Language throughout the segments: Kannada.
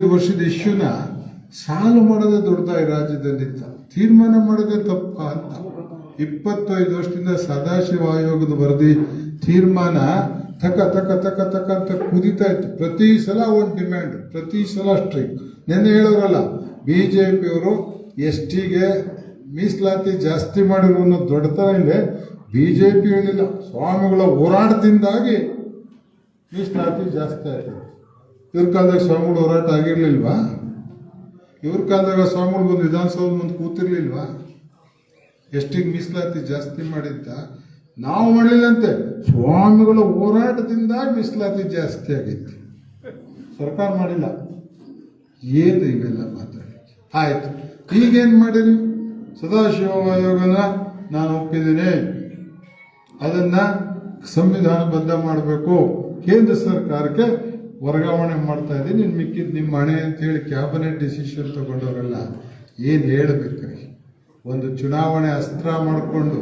ವರ್ಷದ ಇಶ್ಯೂನ ಸಾಲು ಮಾಡೋದೇ ದೊಡ್ಡದಾಗಿ ರಾಜ್ಯದಲ್ಲಿ ಅಂತ ತೀರ್ಮಾನ ಮಾಡೋದೇ ತಪ್ಪ ಅಂತ ಇಪ್ಪತ್ತೈದು ವರ್ಷದಿಂದ ಸದಾಶಿವ ಆಯೋಗದ ವರದಿ, ತೀರ್ಮಾನ ತಕ ತಕ ತಕ ತಕ ಅಂತ ಕುದಿತಾ ಇತ್ತು. ಪ್ರತಿ ಸಲ ಒಂದು ಡಿಮ್ಯಾಂಡ್ ಪ್ರತಿ ಸಲ ಸ್ಟ್ರೈಕ್ ನೆನ್ನೆ ಹೇಳೋರಲ್ಲ ಬಿ ಜೆ ಪಿಯವರು ಎಸ್ ಟಿಗೆ ಮೀಸಲಾತಿ ಜಾಸ್ತಿ ಮಾಡಿರೋ ಅನ್ನೋ ದೊಡ್ಡತನ ಇದೆ. ಪಿ ಹೇಳಿಲ್ಲ ಸ್ವಾಮಿಗಳ ಹೋರಾಟದಿಂದಾಗಿ ಮೀಸಲಾತಿ ಜಾಸ್ತಿ ಆಯ್ತು. ಇವ್ರ ಕಾಲದಾಗ ಸ್ವಾಮಿಗಳು ಹೋರಾಟ ಆಗಿರ್ಲಿಲ್ವಾ? ಇವ್ರ ಕಾಲದಾಗ ಸ್ವಾಮಿಗಳು ಬಂದು ವಿಧಾನಸೌಧ ಮುಂದೆ ಕೂತಿರ್ಲಿಲ್ವಾ? ಎಷ್ಟಿಗೆ ಮೀಸಲಾತಿ ಜಾಸ್ತಿ ಮಾಡಿದ್ದ? ನಾವು ಮಾಡಲಿಲ್ಲಂತೆ. ಸ್ವಾಮಿಗಳ ಹೋರಾಟದಿಂದ ಮೀಸಲಾತಿ ಜಾಸ್ತಿ ಆಗಿತ್ತು. ಸರ್ಕಾರ ಮಾಡಿಲ್ಲ. ಏನು ಇವೆಲ್ಲ ಮಾತಾಡಿ ಆಯ್ತು. ಈಗೇನು ಮಾಡಿರಿ? ಸದಾಶಿವ ಆಯೋಗನ ನಾನು ಒಪ್ಪಿದ್ದೀನಿ. ಅದನ್ನ ಸಂವಿಧಾನಬದ್ಧ ಮಾಡಬೇಕು. ಕೇಂದ್ರ ಸರ್ಕಾರಕ್ಕೆ ವರ್ಗಾವಣೆ ಮಾಡ್ತಾ ಇದ್ದೀನಿ. ಇನ್ನು ಮಿಕ್ಕಿದ್ದು ನಿಮ್ಮ ಹಣೆ ಅಂತೇಳಿ ಕ್ಯಾಬಿನೆಟ್ ಡಿಸಿಷನ್ ತಗೊಂಡವರೆಲ್ಲ ಏನು ಹೇಳ್ಬೇಕ್ರಿ ಒಂದು ಚುನಾವಣೆ ಅಸ್ತ್ರ ಮಾಡಿಕೊಂಡು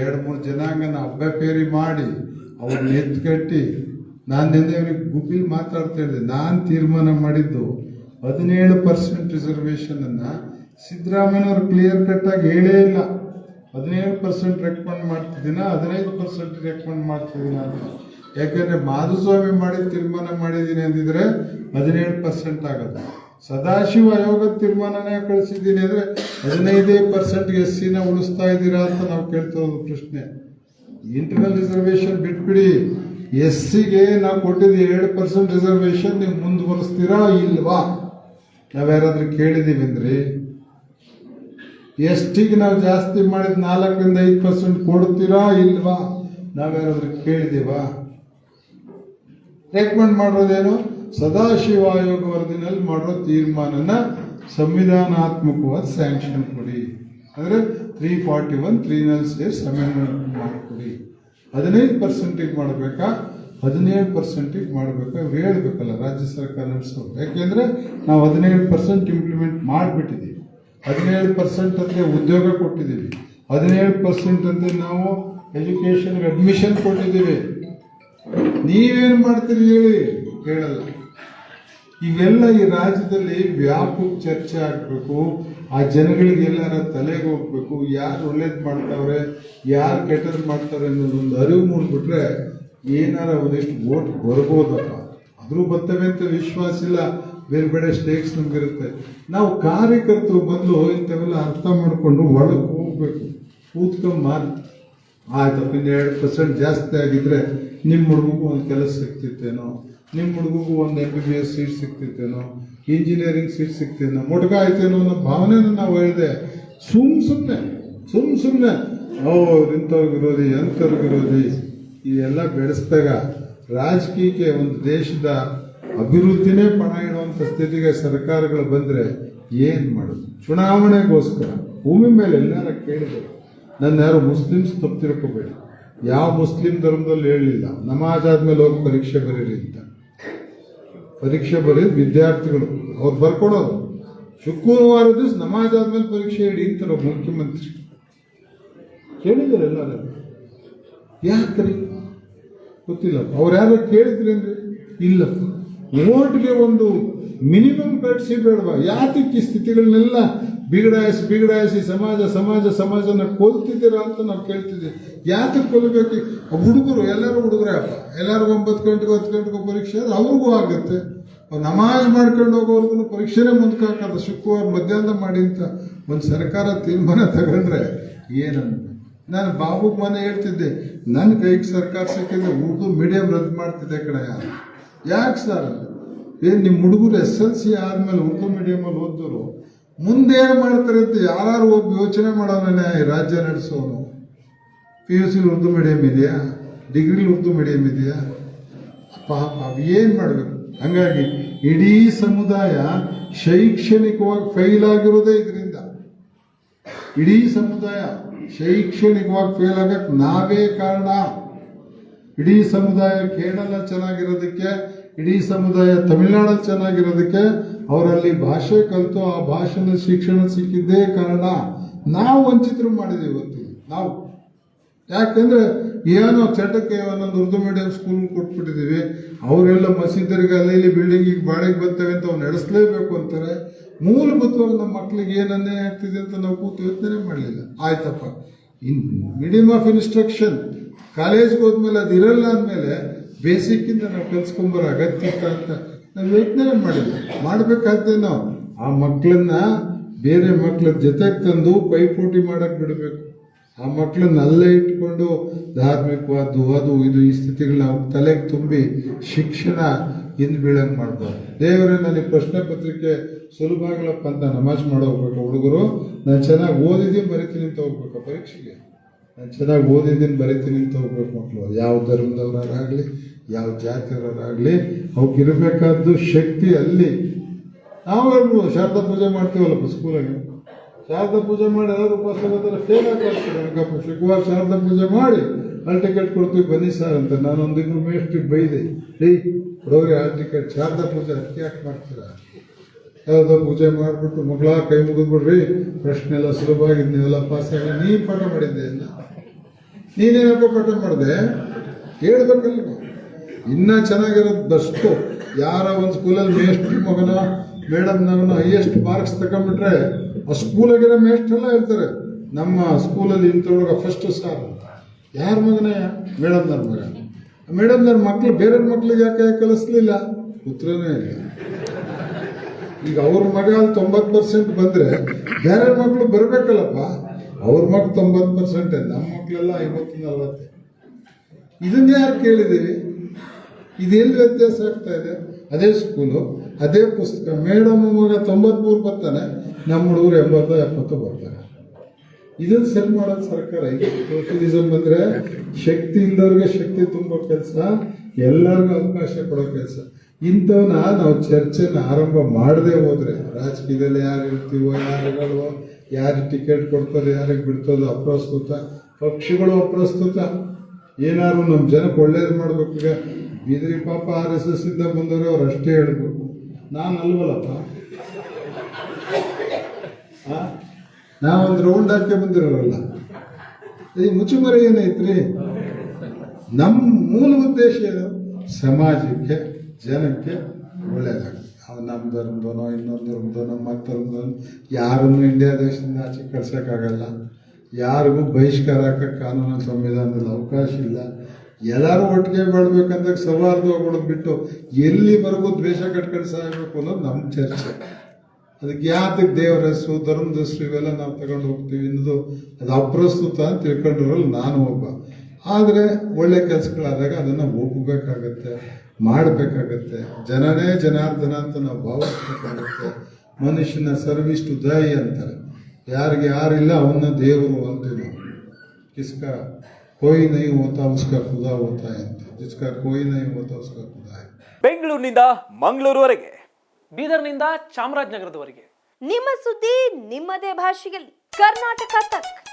ಎರಡು ಮೂರು ಜನಾಂಗನ ಅಬ್ಬೆಪೇರಿ ಮಾಡಿ ಅವ್ರನ್ನ ಎತ್ಕಟ್ಟಿ ನಾನು ನಿನ್ನೆ ಅವ್ರಿಗೆ ಗುಬ್ಬಿ ಮಾತಾಡ್ತಾ ಇದ್ದೆ. ನಾನು ತೀರ್ಮಾನ ಮಾಡಿದ್ದು ಹದಿನೇಳು ಪರ್ಸೆಂಟ್ ರಿಸರ್ವೇಷನನ್ನು ಸಿದ್ದರಾಮಯ್ಯವ್ರು ಕ್ಲಿಯರ್ ಕಟ್ಟಾಗಿ ಹೇಳೇ ಇಲ್ಲ. ಹದಿನೇಳು ಪರ್ಸೆಂಟ್ ರೆಕಮೆಂಡ್ ಮಾಡ್ತಿದ್ದೀನ? ಹದಿನೈದು ಪರ್ಸೆಂಟ್ ರೆಕಮೆಂಡ್ ಮಾಡ್ತಿದ್ದೀನ ಅಂತ. ಯಾಕಂದ್ರೆ ಮಾಧುಸ್ವಾಮಿ ಮಾಡಿ ತೀರ್ಮಾನ ಮಾಡಿದ್ದೀನಿ ಅಂದಿದ್ರೆ ಹದಿನೇಳು ಪರ್ಸೆಂಟ್ ಆಗುತ್ತೆ ಸದಾಶಿವ ಆಯೋಗ ತೀರ್ಮಾನನೇ ಕಳಿಸಿದ್ದೀನಿ ಅಂದ್ರೆ ಹದಿನೈದೇ ಪರ್ಸೆಂಟ್ ಎಸ್ ಸಿನ ಉಳಿಸ್ತಾ ಇದ್ದೀರಾ ಅಂತ ನಾವು ಕೇಳ್ತಿರೋದು ಪ್ರಶ್ನೆ. ಇಂಟರ್ನಲ್ ರಿಸರ್ವೇಶನ್ ಬಿಟ್ಬಿಡಿ. ಎಸ್ ಸಿಗೆ ನಾವು ಕೊಟ್ಟಿದ್ದು ಎರಡು ಪರ್ಸೆಂಟ್ ರಿಸರ್ವೇಶನ್ ನೀವು ಮುಂದುವರಿಸ್ತೀರಾ ಇಲ್ವಾ? ನಾವ್ಯಾರಾದ್ರೂ ಕೇಳಿದೀವಿ ಅಂದ್ರಿ ಎಸ್ ಟಿಗೆ ನಾವು ಜಾಸ್ತಿ ಮಾಡಿದ ನಾಲ್ಕರಿಂದ ಐದು ಪರ್ಸೆಂಟ್ ಕೊಡ್ತೀರಾ ಇಲ್ವಾ? ನಾವ್ಯಾರಾದ್ರೂ ಕೇಳಿದೀವಾ ರೆಕಮೆಂಡ್ ಮಾಡೋದೇನು? ಸದಾಶಿವ ಆಯೋಗ ವರದಿನಲ್ಲಿ ಮಾಡೋ ತೀರ್ಮಾನನ ಸಂವಿಧಾನಾತ್ಮಕವಾದ ಸ್ಯಾಂಕ್ಷನ್ ಕೊಡಿ. ಅಂದರೆ ತ್ರೀ ಫಾರ್ಟಿ ಒನ್ ತ್ರೀ ನಲ್ ಡೇಸ್ ಅಮೆಂಡ್ಮೆಂಟ್ ಮಾಡಿಕೊಡಿ. ಹದಿನೈದು ಪರ್ಸೆಂಟಿಗೆ ಮಾಡಬೇಕಾ? ಹದಿನೇಳು ಪರ್ಸೆಂಟಿಗೆ ಮಾಡಬೇಕಾ? ಹೇಳ್ಬೇಕಲ್ಲ, ರಾಜ್ಯ ಸರ್ಕಾರ ನಡೆಸೋ ಯಾಕೆಂದ್ರೆ ನಾವು ಹದಿನೇಳು ಪರ್ಸೆಂಟ್ ಇಂಪ್ಲಿಮೆಂಟ್ ಮಾಡಿಬಿಟ್ಟಿದ್ದೀವಿ. ಹದಿನೇಳು ಪರ್ಸೆಂಟ್ ಅಂದರೆ ಉದ್ಯೋಗ ಕೊಟ್ಟಿದ್ದೀವಿ. ಹದಿನೇಳು ಪರ್ಸೆಂಟ್ ಅಂದರೆ ನಾವು ಎಜುಕೇಷನ್ಗೆ ಅಡ್ಮಿಷನ್ ಕೊಟ್ಟಿದ್ದೀವಿ. ನೀವೇನು ಮಾಡ್ತೀರಿ ಹೇಳಿ? ಹೇಳಲ್ಲ. ಇವೆಲ್ಲ ಈ ರಾಜ್ಯದಲ್ಲಿ ವ್ಯಾಪಕ ಚರ್ಚೆ ಆಗಬೇಕು. ಆ ಜನಗಳಿಗೆ ಎಲ್ಲರ ತಲೆಗೆ ಹೋಗ್ಬೇಕು. ಯಾರು ಒಳ್ಳೇದು ಮಾಡ್ತಾವ್ರೆ, ಯಾರು ಕೆಟ್ಟದ್ ಮಾಡ್ತಾರೆ ಅನ್ನೋದು ಒಂದು ಅರಿವು ಮೂಡಿಬಿಟ್ರೆ ಏನಾರ ಒಂದಿಷ್ಟು ಓಟ್ ಬರ್ಬೋದಪ್ಪ. ಆದ್ರೂ ಬರ್ತವೆ ಅಂತ ವಿಶ್ವಾಸ ಇಲ್ಲ. ಬೇರೆ ಬೇರೆ ಸ್ಟೇಕ್ಸ್ ನಮ್ಗಿರುತ್ತೆ. ನಾವು ಕಾರ್ಯಕರ್ತರು ಬಂದು ಇಂಥವೆಲ್ಲ ಅರ್ಥ ಮಾಡಿಕೊಂಡು ಒಳಗೆ ಹೋಗ್ಬೇಕು. ಕೂತ್ಕೊಂಡು ಮಾತು ಆಯ್ತಪ್ಪ ಎರಡು ಪರ್ಸೆಂಟ್ ಜಾಸ್ತಿ ಆಗಿದ್ರೆ ನಿಮ್ಮ ಹುಡುಗಗೂ ಒಂದು ಕೆಲಸ ಸಿಗ್ತಿತ್ತೇನೋ? ನಿಮ್ಮ ಹುಡುಗಗೂ ಒಂದು M B B S seat ಸಿಗ್ತಿತ್ತೇನೋ? Engineering seat ಸಿಗ್ತೇನೋ ಮೊಟಕ ಆಯ್ತೇನೋ ಅನ್ನೋ ಭಾವನೆನ ನಾವು ಹೇಳಿದೆ. ಸುಮ್ ಸುಮ್ಮನೆ ಸುಮ್ ಸುಮ್ಮನೆ ಓ ಇಂಥವ್ರಿಗೆ ವಿರೋಧಿ ಅಂಥವ್ರಿಗೆ ವಿರೋಧಿ. ಇದೆಲ್ಲ ಬೆಳೆಸಿದಾಗ ರಾಜಕೀಯಕ್ಕೆ ಒಂದು ದೇಶದ ಅಭಿವೃದ್ಧಿನೇ ಪಣ ಇಡುವಂಥ ಸ್ಥಿತಿಗೆ ಸರ್ಕಾರಗಳು ಬಂದರೆ ಏನು ಮಾಡೋದು? ಚುನಾವಣೆಗೋಸ್ಕರ, ಭೂಮಿ ಮೇಲೆ ಎಲ್ಲಾರ ಕೇಳಿದರು ನನ್ನ ಯಾರು ಮುಸ್ಲಿಮ್ಸ್ ತಪ್ಪು ತಿಳ್ಕೊಬೇಡಿ ಯಾವ ಮುಸ್ಲಿಂ ಧರ್ಮದಲ್ಲಿ ಹೇಳಲಿಲ್ಲ ನಮಾಜ್ ಆದ್ಮೇಲೆ ಹೋಗಿ ಪರೀಕ್ಷೆ ಬರೀರಿ ಅಂತ. ಪರೀಕ್ಷೆ ಬರೀ ವಿದ್ಯಾರ್ಥಿಗಳು. ಅವ್ರು ಬರ್ಕೊಡೋರು. ಶುಕ್ರವಾರ ದಿವಸ ನಮಾಜ್ ಆದ್ಮೇಲೆ ಪರೀಕ್ಷೆ ಇಡಿ ಮುಖ್ಯಮಂತ್ರಿ. ಕೇಳಿದ್ದಾರೆ ಎಲ್ಲರೂ. ಯಾಕ್ರಿ? ಗೊತ್ತಿಲ್ಲ. ಅವ್ರು ಯಾರು ಕೇಳಿದ್ರಿ ಅಂದ್ರೆ ಇಲ್ಲ. ಓಟ್ಗೆ ಒಂದು ಮಿನಿಮಮ್ ಕಟ್ಸಿ ಬೇಡವಾ? ಯಾತಕ್ಕೆ ಸ್ಥಿತಿಗಳನ್ನೆಲ್ಲ ಬಿಗಡಾಯಿಸಿ ಬಿಗಡಾಯಿಸಿ ಸಮಾಜ ಸಮಾಜ, ಸಮಾಜನ ಕೊಲ್ತಿದ್ದೀರಾ ಅಂತ ನಾವು ಕೇಳ್ತಿದ್ದೀವಿ ಯಾತಕ್ಕೆ ಕೊಲ್ಬೇಕು? ಹುಡುಗರು, ಎಲ್ಲರೂ ಹುಡುಗರೇ ಅಪ್ಪ, ಎಲ್ಲರಿಗೂ ಒಂಬತ್ತು ಗಂಟೆಗೆ ಹತ್ತು ಗಂಟೆಗೆ ಪರೀಕ್ಷೆ ಆದರೆ ಅವ್ರಿಗೂ ಆಗುತ್ತೆ. ನಮಾಜ್ ಮಾಡ್ಕೊಂಡು ಹೋಗೋರ್ಗು ಪರೀಕ್ಷೆನೇ ಮುಂದಕ್ಕೆ ಹಾಕೋದು ಶುಕ್ರವಾರ ಮಧ್ಯಾಹ್ನ ಮಾಡಿ ಅಂತ ಒಂದು ಸರ್ಕಾರ ತೀರ್ಮಾನ ತಗೊಂಡ್ರೆ ಏನಂತ? ನಾನು ಬಾಬುಗೆ ಮನೆ ಹೇಳ್ತಿದ್ದೆ ನನ್ನ ಕೈಗೆ ಸರ್ಕಾರ ಸಿಕ್ಕಿದ್ರೆ ಉರ್ದು ಮೀಡಿಯಂ ರದ್ದು ಮಾಡ್ತಿದ್ದೆ ಕಡೆ ಯಾರು ಯಾಕೆ ಸರ್? ಏನು ನಿಮ್ಮ ಹುಡುಗರು ಎಸ್ ಎಲ್ ಸಿ ಆದಮೇಲೆ ಉರ್ದು ಮೀಡಿಯಮಲ್ಲಿ ಓದಿದ್ರು? ಮುಂದೆ ಏನು ಮಾಡ್ತಾರೆ ಅಂತ ಯಾರು ಒಬ್ಬ ಯೋಚನೆ ಮಾಡೋನೇ ರಾಜ್ಯ ನಡೆಸೋನು. ಪಿ ಯು ಸಿಲಿ ಉರ್ದು ಮೀಡಿಯಂ ಇದೆಯಾ? ಡಿಗ್ರಿಲಿ ಉರ್ದು ಮೀಡಿಯಂ ಇದೆಯಾ? ಪಾಪ ಏನು ಮಾಡಬೇಕು? ಹಂಗಾಗಿ ಇಡೀ ಸಮುದಾಯ ಶೈಕ್ಷಣಿಕವಾಗಿ ಫೈಲ್ ಆಗಿರೋದೇ ಇದರಿಂದ. ಇಡೀ ಸಮುದಾಯ ಶೈಕ್ಷಣಿಕವಾಗಿ ಫೇಲ್ ಆಗಕ್ಕೆ ನಾವೇ ಕಾರಣ. ಇಡೀ ಸಮುದಾಯ ಕೇರಳ ಚೆನ್ನಾಗಿರೋದಕ್ಕೆ, ಇಡೀ ಸಮುದಾಯ ತಮಿಳ್ನಾಡಲ್ಲಿ ಚೆನ್ನಾಗಿರೋದಕ್ಕೆ ಅವರಲ್ಲಿ ಭಾಷೆ ಕಲಿತು ಆ ಭಾಷೆನ ಶಿಕ್ಷಣ ಸಿಕ್ಕಿದ್ದೇ ಕಾರಣ ನಾವು ವಂಚಿತರು ಮಾಡಿದೀವಿ ಇವತ್ತು ನಾವು. ಯಾಕಂದ್ರೆ ಏನೋ ಚಟಕ್ಕೆ ಒಂದೊಂದು ಉರ್ದು ಮೀಡಿಯಂ ಸ್ಕೂಲ್ ಕೊಟ್ಬಿಟ್ಟಿದೀವಿ. ಅವರೆಲ್ಲ ಮಸೀದರಿಗೆ ಅಲ್ಲಿ ಇಲ್ಲಿ ಬಿಲ್ಡಿಂಗಿಗೆ ಬಾಡಿಗೆ ಬರ್ತವೆ ಅಂತ ಅವ್ರು ನಡೆಸಲೇಬೇಕು ಅಂತಾರೆ. ಮೂಲಭೂತವಾಗಿ ನಮ್ಮ ಮಕ್ಳಿಗೆ ಏನು ಅನ್ಯಾಯ ಆಗ್ತಿದೆ ಅಂತ ನಾವು ಕೂತು ಯೋಚನೆ ಮಾಡಲಿಲ್ಲ. ಆಯ್ತಪ್ಪ. ಇನ್ ಮೀಡಿಯಂ ಆಫ್ ಇನ್ಸ್ಟ್ರಕ್ಷನ್ ಕಾಲೇಜ್ಗೆ ಹೋದ್ಮೇಲೆ ಅದು ಇರಲ್ಲ ಅಂದಮೇಲೆ ಬೇಸಿಕ್ಕಿಂದ ನಾವು ಕಲ್ಸ್ಕೊಂಬರೋ ಅಗತ್ಯ ಅಂತ ನಾವು ಯೋಚನೆ ಮಾಡಿದ್ವಿ. ಮಾಡಬೇಕಾದ್ರೆ ನಾವು ಆ ಮಕ್ಕಳನ್ನ ಬೇರೆ ಮಕ್ಕಳ ಜೊತೆಗೆ ತಂದು ಪೈಪೋಟಿ ಮಾಡೋಕ್ಕೆ ಬಿಡಬೇಕು. ಆ ಮಕ್ಕಳನ್ನ ಅಲ್ಲೇ ಇಟ್ಕೊಂಡು ಧಾರ್ಮಿಕವಾದ್ದು, ಅದು, ಇದು ಈ ಸ್ಥಿತಿಗಳನ್ನ ತಲೆಗೆ ತುಂಬಿ ಶಿಕ್ಷಣ ಹಿಂದೆ ಬೀಳಂಗೆ ಮಾಡ್ಬೋದು. ದೇವರೇ, ನನಗೆ ಪ್ರಶ್ನೆ ಪತ್ರಿಕೆ ಸುಲಭ ಆಗಲಪ್ಪ ಅಂತ ನಮಾಜ್ ಮಾಡೋಗ್ಬೇಕು ಹುಡುಗರು. ನಾನು ಚೆನ್ನಾಗಿ ಓದಿದ್ದೀನಿ, ಬರಿತೀನಿ ಅಂತ ಹೋಗ್ಬೇಕು ಪರೀಕ್ಷೆಗೆ. ನಾನು ಚೆನ್ನಾಗಿ ಓದಿದ್ದೀನಿ, ಬರಿತೀನಿ ಅಂತ ಹೋಗ್ಬೇಕು ಮಕ್ಕಳು ಯಾವ ಧರ್ಮದವರಾಗಲಿ ಯಾವ ಜಾತಿಯವರಾಗಲಿ ಇರಬೇಕಾದ್ದು ಶಕ್ತಿ ಅಲ್ಲಿ. ನಾವು ಶಾರದಾ ಪೂಜೆ ಮಾಡ್ತೀವಲ್ಲಪ್ಪ ಸ್ಕೂಲಾಗೆ ಶಾರದಾ ಪೂಜೆ ಮಾಡಿ ಎಲ್ಲರೂ ಉಪವಾಸ ಫೇಲ್ ಆಗ್ತಾರೆ ಗಪ್ಪ ಶುಕ್ರವಾರ ಶಾರದಾ ಪೂಜೆ ಮಾಡಿ ಹಾಲ್ ಟಿಕೆಟ್ ಕೊಡ್ತೀವಿ, ಬನ್ನಿ ಸರ್ ಅಂತ. ನಾನು ಒಂದಿಬ್ಬರು ಮೇಷ್ಟ್ರಿಗೆ ಬೈದೆ. ಏಯ್ ಬಡವ್ರಿ ಹಾಲ್ ಟಿಕೆಟ್ ಶಾರದಾ ಪೂಜೆ, ಅದಕ್ಕೆ ಮಾಡ್ತೀರಾ? ಶಾರದಾ ಪೂಜೆ ಮಾಡಿಬಿಟ್ಟು ಮಗಳ ಕೈ ಮುಗಿದ್ಬಿಡ್ರಿ ಪ್ರಶ್ನೆ ಎಲ್ಲ ಸುಲಭವಾಗಿ ನೀವೆಲ್ಲ ಪಾಸ್ ಆಗಿ ನೀನು ಪಾಠ ಮಾಡಿದ್ದೆ ಎಲ್ಲ ನೀನೇನಪ್ಪ ಪಾಠ ಮಾಡಿದೆ? ಹೇಳ್ಬೇಕಲ್ಲ ಇನ್ನೂ ಚೆನ್ನಾಗಿರೋದು ಬೆಸ್ಟು ಯಾರ ಒಂದು ಸ್ಕೂಲಲ್ಲಿ ಮೇಷ್ಟ್ರಿ ಮಗನ ಮೇಡಮ್ನವನ ಹೈಯೆಸ್ಟ್ ಮಾರ್ಕ್ಸ್ ತಗೊಂಡ್ಬಿಟ್ರೆ ಆ ಸ್ಕೂಲಾಗಿರೋ ಮೇಷ್ಟ್ರೆಲ್ಲ ಹೇಳ್ತಾರೆ, ನಮ್ಮ ಸ್ಕೂಲಲ್ಲಿ ಇಂಥೊಳಗ ಫಸ್ಟ್ ಸಾರ್ ಯಾರ ಮಗನೇ? ಮೇಡಮ್ನವ್ರ ಮಗ. ಮೇಡಮ್ನವ್ರ ಮಕ್ಳು ಬೇರೆಯವ್ರ ಮಕ್ಳಿಗೆ ಯಾಕೆ ಕಲಿಸ್ಲಿಲ್ಲ? ಉತ್ತರನೇ ಇಲ್ಲ. ಈಗ ಅವ್ರ ಮಗ ತೊಂಬತ್ತು ಪರ್ಸೆಂಟ್ ಬಂದ್ರೆ ಬೇರೆ ಮಕ್ಕಳು ಬರಬೇಕಲ್ಲಪ್ಪ? ಅವ್ರ ಮಗ ತೊಂಬತ್ತು ಪರ್ಸೆಂಟ್ ನಮ್ಮ ಮಕ್ಕಳೆಲ್ಲ ಐವತ್ತು, ನಲ್ವತ್ತೆ. ಇದನ್ನ ಯಾರು ಕೇಳಿದ್ದೀವಿ ಇದೆಲ್ಲಿ ವ್ಯತ್ಯಾಸ ಆಗ್ತಾ ಇದೆ? ಅದೇ ಸ್ಕೂಲು ಅದೇ ಪುಸ್ತಕ. ಮೇಡಮ್ ಮಗ ತೊಂಬತ್ಮೂರು ಬರ್ತಾನೆ, ನಮ್ಮ ಹುಡುಗರು ಎಂಬತ್ತು, ಎಪ್ಪತ್ತು ಬರ್ತಾರೆ. ಇದನ್ನ ಸರಿ ಮಾಡೋದು ಸರ್ಕಾರ. ಈಗ ಸೋಷಿಯಲಿಸಮ್ ಬಂದ್ರೆ ಶಕ್ತಿ ಇಲ್ದವ್ರಿಗೆ ಶಕ್ತಿ ತುಂಬೋ ಕೆಲಸ, ಎಲ್ಲರಿಗೂ ಅವಕಾಶ ಕೊಡೋ ಕೆಲಸ. ಇಂಥವನ್ನ ನಾವು ಚರ್ಚೆನ ಆರಂಭ ಮಾಡದೆ ಹೋದ್ರೆ ರಾಜಕೀಯದಲ್ಲಿ ಯಾರು ಇರ್ತೀವೋ ಯಾರು ಇರಲ್ವೋ ಯಾರು ಟಿಕೆಟ್ ಕೊಡ್ತಾರೆ ಯಾರಿಗೆ ಬಿಡ್ತದೋ ಅಪ್ರಸ್ತುತ, ಪಕ್ಷಗಳು ಅಪ್ರಸ್ತುತ. ಏನಾದ್ರು ನಮ್ಮ ಜನಕ್ಕೆ ಒಳ್ಳೇದು ಮಾಡಬೇಕು ಈಗ. ಬೀದರಿ ಪಾಪ ಆರ್ ಎಸ್ ಎಸ್ ಇಂದ ಬಂದವರು ಅವ್ರು ಅಷ್ಟೇ ಹೇಳ್ಬೇಕು. ನಾನು ಅಲ್ವಲ್ಲಪ್ಪ? ನಾವೊಂದು ರೌಂಡ್ ಹಾಕಿ ಬಂದಿರೋರಲ್ಲ. ಈ ಮುಚ್ಚುಮರೆ ಏನೈತ್ರಿ ನಮ್ಮ ಮೂಲ ಉದ್ದೇಶ ಏನು? ಸಮಾಜಕ್ಕೆ ಜನಕ್ಕೆ ಒಳ್ಳೆಯದಾಗುತ್ತೆ ಅವ್ ನಮ್ಮ ಧರ್ಮದವನೋ, ಇನ್ನೊಂದು ಧರ್ಮದವನೋ ಮತ್ತು ಧರ್ಮದವನು, ಯಾರನ್ನು ಇಂಡಿಯಾ ದೇಶದಿಂದ ಆಚೆ ಕಳ್ಸೋಕ್ಕಾಗಲ್ಲ. ಯಾರಿಗೂ ಬಹಿಷ್ಕಾರ ಹಾಕೋಕ್ಕೆ ಕಾನೂನು ಸಂವಿಧಾನದಲ್ಲಿ ಅವಕಾಶ ಇಲ್ಲ. ಎಲ್ಲರೂ ಒಟ್ಟಿಗೆ ಮಾಡ್ಬೇಕಂದಾಗ ಸೌಹಾರ್ದಗಳು ಬಿಟ್ಟು ಎಲ್ಲಿವರೆಗೂ ದ್ವೇಷ ಕಟ್ಕೊಂಡು ಸಾಯಬೇಕು ಅನ್ನೋದು ನಮ್ಮ ಚರ್ಚೆ. ಅದಕ್ಕೆ ಯಾತಕ್ಕೆ ದೇವರ ಹೆಸರು, ಧರ್ಮದ ಹೆಸರು ಇವೆಲ್ಲ ನಾವು ತಗೊಂಡು ಹೋಗ್ತೀವಿ ಅನ್ನೋದು ಅದು ಅಪ್ರಸ್ತುತ ಅಂತ ತಿಳ್ಕೊಂಡಿರೋಲ್ಲ ನಾನು ಒಬ್ಬ. ಆದರೆ ಒಳ್ಳೆ ಕೆಲಸಗಳಾದಾಗ ಅದನ್ನು ಒಪ್ಪಬೇಕಾಗತ್ತೆ ಮಾಡಬೇಕಾಗತ್ತೆ. ಜನನೇ ಜನಾರ್ದನ ಅಂತ ನಾವು ಭಾವಿಸ್ಬೇಕಾಗತ್ತೆ. ಮನುಷ್ಯನ ಸರ್ವಿಸ್ ಟು ದಯಿ ಅಂತಾರೆ. ಯಾರಿಗೆ ಯಾರಿಲ್ಲ ಅವನ್ನ ದೇವರು ಅಂತೀವಿ ನಾವು. ಕಿಸ್ಕ ಕೋಯಿ ನೈ ಓತಾ ಉಸ್ಕ ಖುದಾ ಹೋತಾ ಅಂತ ಕಿಸ್ಕ ಕೋಯಿ ನೈ ಓತಾ ಉಸ್ಕ ಖುದಾ ಬೆಂಗಳೂರಿನಿಂದ ಮಂಗಳೂರುವರೆಗೆ. ಬೀದರ್ನಿಂದ ಚಾಮರಾಜನಗರದವರೆಗೆ. ನಿಮ್ಮ ಸುದ್ದಿ ನಿಮ್ಮದೇ ಭಾಷೆಯಲ್ಲಿ. ಕರ್ನಾಟಕ ತಕ್.